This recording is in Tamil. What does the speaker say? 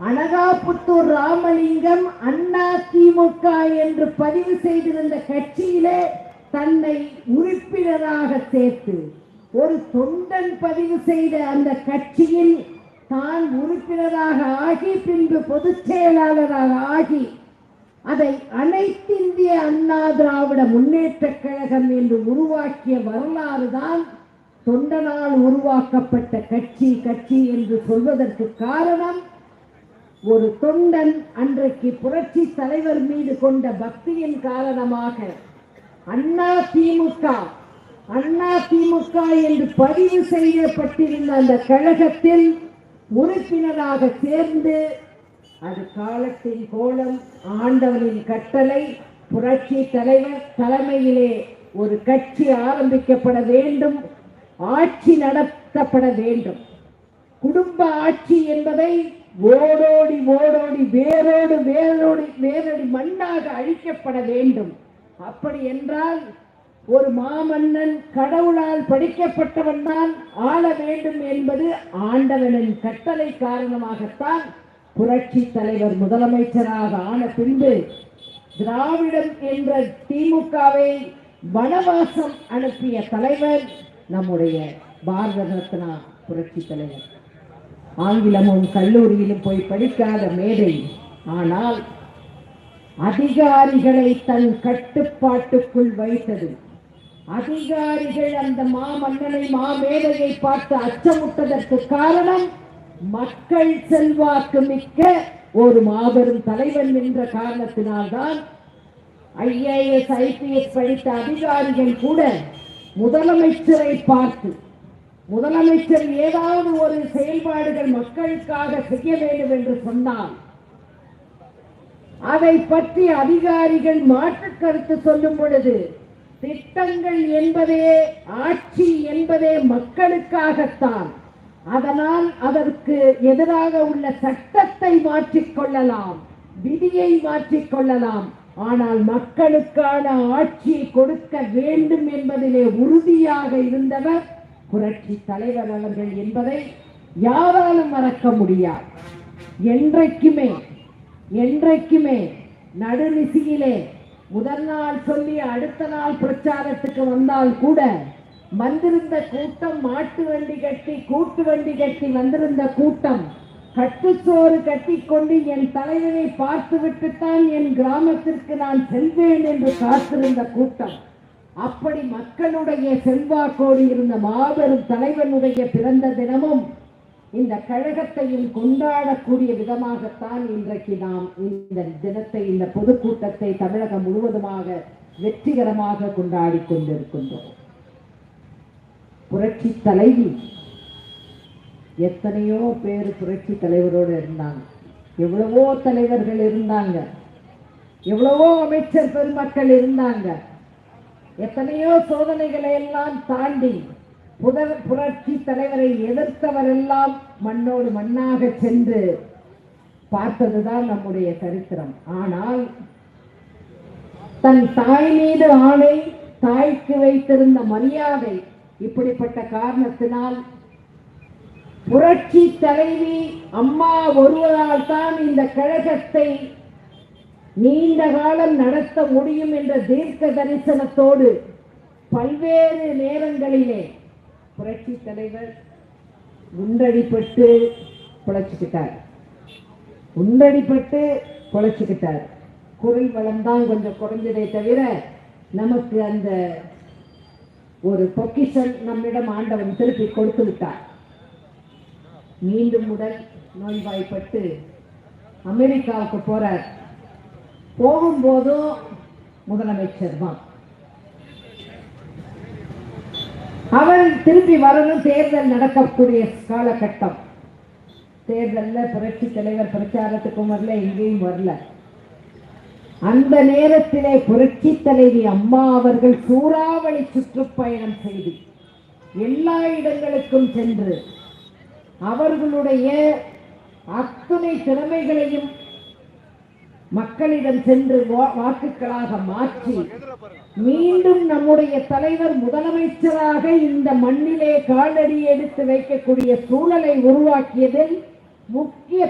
அனகாபுத்தூர் ராமலிங்கம் அண்ணா திமுக என்று பதிவு செய்திருந்த கட்சியிலே தன்னை உறுப்பினராக சேர்த்து ஒரு தொண்டன் பதிவு செய்த அந்த கட்சியில் தான் உறுப்பினராக ஆகி பின்பு பொதுச் செயலாளராக ஆகி அதை அனைத்திந்திய அண்ணா திராவிட முன்னேற்றக் கழகம் என்று உருவாக்கிய வரலாறு தான் தொண்டனால் உருவாக்கப்பட்ட கட்சி கட்சி என்று சொல்வதற்கு காரணம் ஒரு தொண்டன் அன்றைக்கு புரட்சி தலைவர் மீது கொண்ட பக்தியின் காரணமாக அண்ணா திமுக அண்ணா திமுக என்று பதிவு செய்யப்பட்டிருந்த அந்த கழகத்தில் உறுப்பினராக சேர்ந்து அது காலத்தின் கோலம் ஆண்டவனின் கட்டளை புரட்சி தலைவர் தலைமையிலே ஒரு கட்சி ஆரம்பிக்கப்பட வேண்டும் ஆட்சி நடத்தப்பட வேண்டும். குடும்ப ஆட்சி என்பதை ஓடோடி ஓடோடி வேரோடு வேரோடி வேரடி மண்ணாக அழிக்கப்பட வேண்டும். அப்படி என்றால் ஒரு மாமன்னன் கடவுளால் படிக்கப்பட்டவன் தான் ஆள வேண்டும் என்பது ஆண்டவனின் கட்டளை காரணமாகத்தான் புரட்சி தலைவர் முதலமைச்சராக ஆன பின்பு திராவிடம் என்ற திமுகவை வனவாசம் அனுப்பிய தலைவர் நம்முடைய பாரத ரத்னா புரட்சி தலைவர். ஆங்கிலமும் கல்லூரியிலும் போய் படிக்காத மேதை. ஆனால் அதிகாரிகளை தன் கட்டுப்பாட்டுக்குள் வைத்தது. அதிகாரிகள் அந்த மாமன்னனை மாமேதையை பார்த்து அச்சமுட்டதற்கு காரணம் மக்கள் செல்வாக்கு மிக்க ஒரு மாபெரும் தலைவன் என்ற காரணத்தினால்தான் ஐஏஎஸ் ஐபிஎஸ் படித்த அதிகாரிகள் கூட முதலமைச்சரை பார்த்து முதலமைச்சர் ஏதாவது ஒரு செயல்பாடுகள் மக்களுக்காக செய்ய வேண்டும் என்று சொன்னால் அதை பற்றி அதிகாரிகள் மாற்று கருத்து சொல்லும் பொழுது திட்டங்கள் என்பதே ஆட்சி என்பதே மக்களுக்காகத்தான். அதனால் அதற்கு எதிராக உள்ள சட்டத்தை மாற்றிக்கொள்ளலாம் விதியை மாற்றிக்கொள்ளலாம் ஆனால் மக்களுக்கான ஆட்சியை கொடுக்க வேண்டும் என்பதிலே உறுதியாக இருந்தவர் புரட்சி தலைவர் அவர்கள் என்பதை யாராலும் மறக்க முடியாது. என்றைக்குமே என்றைக்குமே நடுநிசியிலே முதல் நாள் சொல்லி அடுத்த நாள் பிரச்சாரத்துக்கு வந்தால் கூட வந்திருந்த கூட்டம் மாட்டு வண்டி கட்டி கூட்டு வண்டி கட்டி வந்திருந்த கூட்டம் கட்டுச்சோறு கட்டிக்கொண்டு என் தலைவனை பார்த்துவிட்டுத்தான் என் கிராமத்திற்கு நான் செல்வேன் என்று காத்திருந்த கூட்டம். அப்படி மக்களுடைய செல்வாக்கோடு இருந்த மாபெரும் தலைவனுடைய பிறந்த தினமும் இந்த கழகத்தையும் கொண்டாடக்கூடிய விதமாகத்தான் இன்றைக்கு நாம் இந்த தினத்தை இந்த பொதுக்கூட்டத்தை தமிழகம் முழுவதுமாக வெற்றிகரமாக கொண்டாடி கொண்டிருக்கின்றோம். புரட்சி தலைவி எத்தனையோ பேர் புரட்சி தலைவரோடு இருந்தாங்க. எவ்வளவோ தலைவர்கள் இருந்தாங்க. எவ்வளவோ அமைச்சர் பெருமக்கள் இருந்தாங்க. எத்தனையோ சோதனைகளை எல்லாம் தாண்டி புதர் புரட்சி தலைவரை எதிர்த்தவரெல்லாம் மண்ணோடு மண்ணாக சென்று பார்த்ததுதான் நம்முடைய சரித்திரம். ஆனால் தன் தாய் மீது ஆணை தாய்க்கு வைத்திருந்த மரியாதை இப்படிப்பட்ட காரணத்தினால் புரட்சி தலைவி அம்மா ஒருவரால் தான் இந்த கழகத்தை நீண்ட காலம் நடத்த முடியும் என்ற தீர்க்க தரிசனத்தோடு பல்வேறு நேரங்களிலே புரட்சி தலைவர் உண்டடிப்பட்டு பொழைச்சுக்கிட்டார். உண்டடிப்பட்டு பொழைச்சுக்கிட்டார். குரல் வளம் தான் கொஞ்சம் குறைஞ்சதே தவிர நமக்கு அந்த ஒரு பொக்கிஷன் நம்மிடம் ஆண்டவன் திருப்பி கொடுத்து விட்டார். மீண்டும் உடல் நோய்வாய்ப்பட்டு அமெரிக்காவுக்கு போறார். போகும்போதும் முதலமைச்சர் தான். அவர் திருப்பி வரணும் தேர்தல் நடக்கக்கூடிய காலகட்டம். தேர்தல்ல புரட்சி தலைவர் பிரச்சாரத்துக்கும் வரல எங்கேயும் வரல. அந்த நேரத்திலே புரட்சி தலைவி அம்மா அவர்கள் சூறாவளி சுற்றுப்பயணம் செய்து எல்லா இடங்களுக்கும் சென்று அவர்களுடைய அத்துணை திறமைகளையும் மக்களிடம் சென்று வா- வாக்குகளாக மாற்றி மீண்டும் நம்முடைய தலைவர் முதலமைச்சராக இந்த மண்ணிலே காலடி எடுத்து வைக்கக்கூடிய சூழலை உருவாக்கியதில் முக்கிய